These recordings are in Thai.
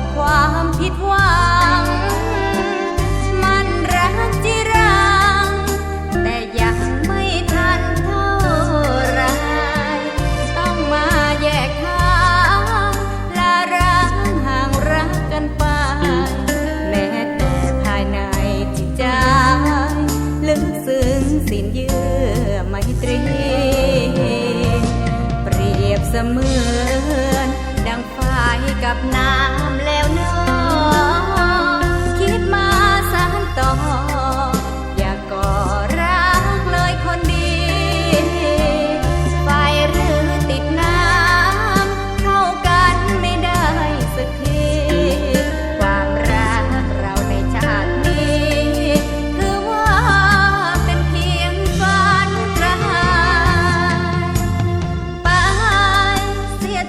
บความผิดหวัง มันรักจิรัง แต่ยังไม่ทันเท่าไร ต้องมาแยกทางละร้างห่างรักกันไป แม้แต่ภายในจิตใจ ลึกซึ้งสิ้นเยื่อไมตรี เปรียบเสมือนดังไฟกับน้ำ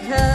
because